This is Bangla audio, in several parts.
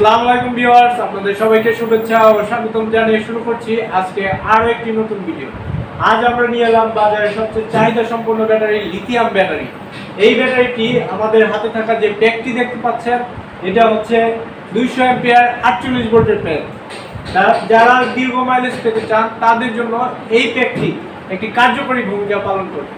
আসসালামু আলাইকুম ভিউয়ার্স, আপনাদের সবাইকে শুভেচ্ছা ও স্বাগতম জানিয়ে শুরু করছি আজকে আরও একটি নতুন ভিডিও। আজ আমরা নিয়ে এলাম বাজারে সবচেয়ে চাহিদা সম্পন্ন ব্যাটারি লিথিয়াম ব্যাটারি এই ব্যাটারিটি আমাদের হাতে থাকা যে প্যাকটি দেখতে পাচ্ছেন, এটা হচ্ছে দুইশো অ্যাম্পিয়ার আটচল্লিশ ভোল্টের প্যাক যারা দীর্ঘ মাইলেজ পেতে চান, তাদের জন্য এই প্যাকটি একটি কার্যকরী ভূমিকা পালন করে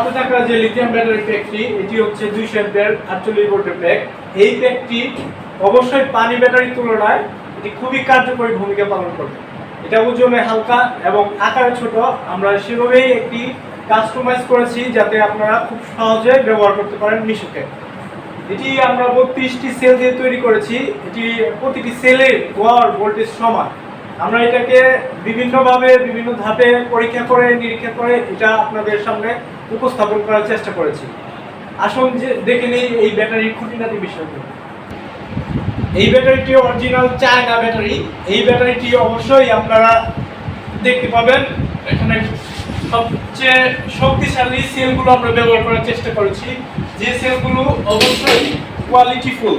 হাতে থাকা যে লিথিয়াম ব্যাটারি প্যাকটি এটি হচ্ছে দুইশো অ্যাম্পিয়ার আটচল্লিশ ভোল্টের প্যাক এই প্যাকটি অবশ্যই পানি ব্যাটারির তুলনায় এটি খুবই কার্যকরী ভূমিকা পালন করবে। এটা ওজনে হালকা এবং আকারে ছোট। আমরা সেভাবেই একটি কাস্টমাইজ করেছি যাতে আপনারা খুব সহজে ব্যবহার করতে পারেন মিশুকে এটি আমরা বত্রিশটি সেল দিয়ে তৈরি করেছি। এটি প্রতিটি সেলের গড় ভোল্টেজ সমান। আমরা এটাকে বিভিন্নভাবে, বিভিন্ন ধাপে পরীক্ষা করে, নিরীক্ষা করে এটা আপনাদের সামনে উপস্থাপন করার চেষ্টা করেছি। আসুন যে, দেখে নেই এই ব্যাটারির খুঁটিনাটি বিষয়গুলো এই ব্যাটারিটি অরিজিনাল চায়না ব্যাটারি। এই ব্যাটারিটি অবশ্যই আপনারা দেখতে পাবেন। এখানে সবচেয়ে শক্তিশালী সেলগুলো আমরা ব্যবহার করার চেষ্টা করেছি। যে সেলগুলো অবশ্যই কোয়ালিটিফুল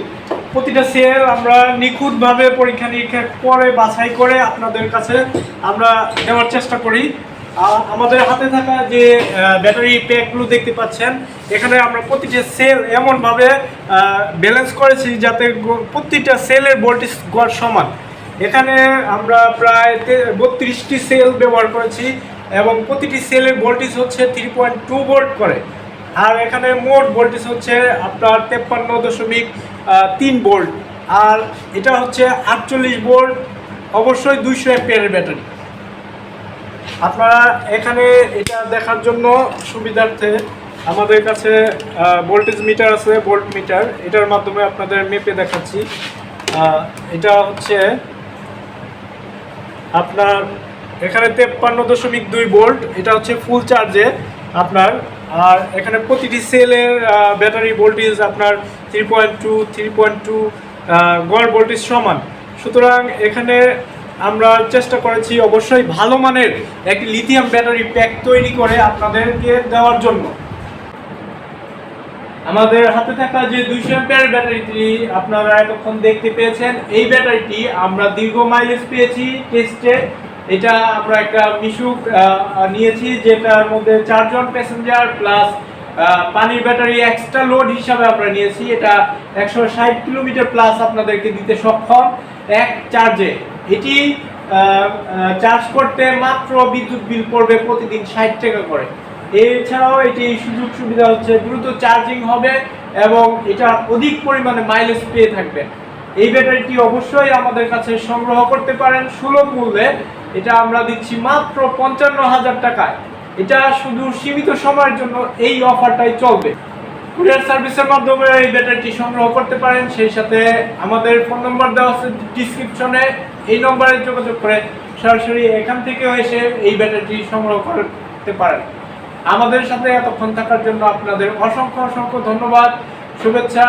প্রতিটা সেল আমরা নিখুঁতভাবে পরীক্ষা নিরীক্ষা করে, বাছাই করে আপনাদের কাছে আমরা দেওয়ার চেষ্টা করি। আমাদের হাতে থাকা যে ব্যাটারি প্যাকগুলো দেখতে পাচ্ছেন, এখানে আমরা প্রতিটা সেল এমনভাবে ব্যালেন্স করেছি যাতে প্রতিটা সেলের ভোল্টেজ গড় সমান। এখানে আমরা প্রায় বত্রিশটি সেল ব্যবহার করেছি এবং প্রতিটি সেলের ভোল্টেজ হচ্ছে থ্রি পয়েন্ট টু ভোল্ট করে। আর এখানে মোট ভোল্টেজ হচ্ছে আপনার তেপ্পান্ন দশমিক তিন ভোল্ট আর এটা হচ্ছে আটচল্লিশ ভোল্ট অবশ্যই দুইশো এমপিয়ারের ব্যাটারি আপনারা এখানে এটা দেখার জন্য সুবিধার্থে আমাদের কাছে ভোল্টেজ মিটার আছে ভোল্ট মিটার এটার মাধ্যমে আপনাদের মেপে দেখাচ্ছি। এটা হচ্ছে আপনার এখানে তেপ্পান্ন দশমিক দুই ভোল্ট এটা হচ্ছে ফুল চার্জে আপনার। আর এখানে প্রতিটি সেলের ব্যাটারি ভোল্টেজ আপনার three point two three point two গড় ভোল্টেজ সমান। সুতরাং এখানে আমরা চেষ্টা করেছি অবশ্যই ভালো মানের একটি লিথিয়াম ব্যাটারি প্যাক তৈরি করে আপনাদেরকে দেওয়ার জন্য। আমাদের হাতে থাকা যে দুইশো এম্পিয়ার ব্যাটারিটি আপনারা এতক্ষণ দেখতে পেয়েছেন, এই ব্যাটারিটি আমরা দীর্ঘ মাইলেজ পেয়েছি টেস্টে এটা আমরা একটা মিশুক নিয়েছি যেটার মধ্যে চারজন প্যাসেঞ্জার প্লাস পানির ব্যাটারি এক্সট্রা লোড হিসাবে আমরা নিয়েছি। এটা একশো ষাট কিলোমিটার প্লাস আপনাদেরকে দিতে সক্ষম এক চার্জে এটি চার্জ করতে মাত্র বিদ্যুৎ বিল পড়বে প্রতিদিন ষাট টাকা করে। এছাড়াও এটি সুযোগ সুবিধা হচ্ছে, দ্রুত চার্জিং হবে এবং এটা অধিক পরিমাণে মাইলেজ পেয়ে থাকবে। এই ব্যাটারিটি অবশ্যই আমাদের কাছে সংগ্রহ করতে পারেন সুলভ মূল্যে। এটা আমরা দিচ্ছি মাত্র পঞ্চান্ন হাজার টাকায়। এটা শুধু সীমিত সময়ের জন্য এই অফারটাই চলবে। কুরিয়ার সার্ভিসের মাধ্যমে এই ব্যাটারিটি সংগ্রহ করতে পারেন। সেই সাথে আমাদের ফোন নম্বর দেওয়া আছে ডিসক্রিপশনে এই নম্বরে যোগাযোগ করে সরাসরি এখান থেকেও এসে এই ব্যাটারিটি সংগ্রহ করতে পারেন। আমাদের সাথে এতক্ষণ থাকার জন্য আপনাদের অসংখ্য অসংখ্য ধন্যবাদ, শুভেচ্ছা।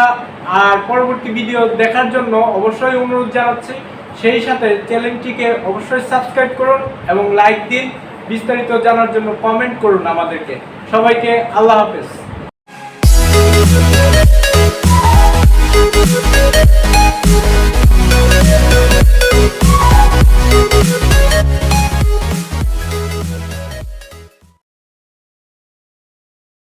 আর পরবর্তী ভিডিও দেখার জন্য অবশ্যই অনুরোধ জানাচ্ছি। সেই সাথে চ্যানেলটিকে অবশ্যই সাবস্ক্রাইব করুন এবং লাইক দিন। বিস্তারিত জানার জন্য কমেন্ট করুন আমাদেরকে। সবাইকে আল্লাহ হাফেজ। Thank you.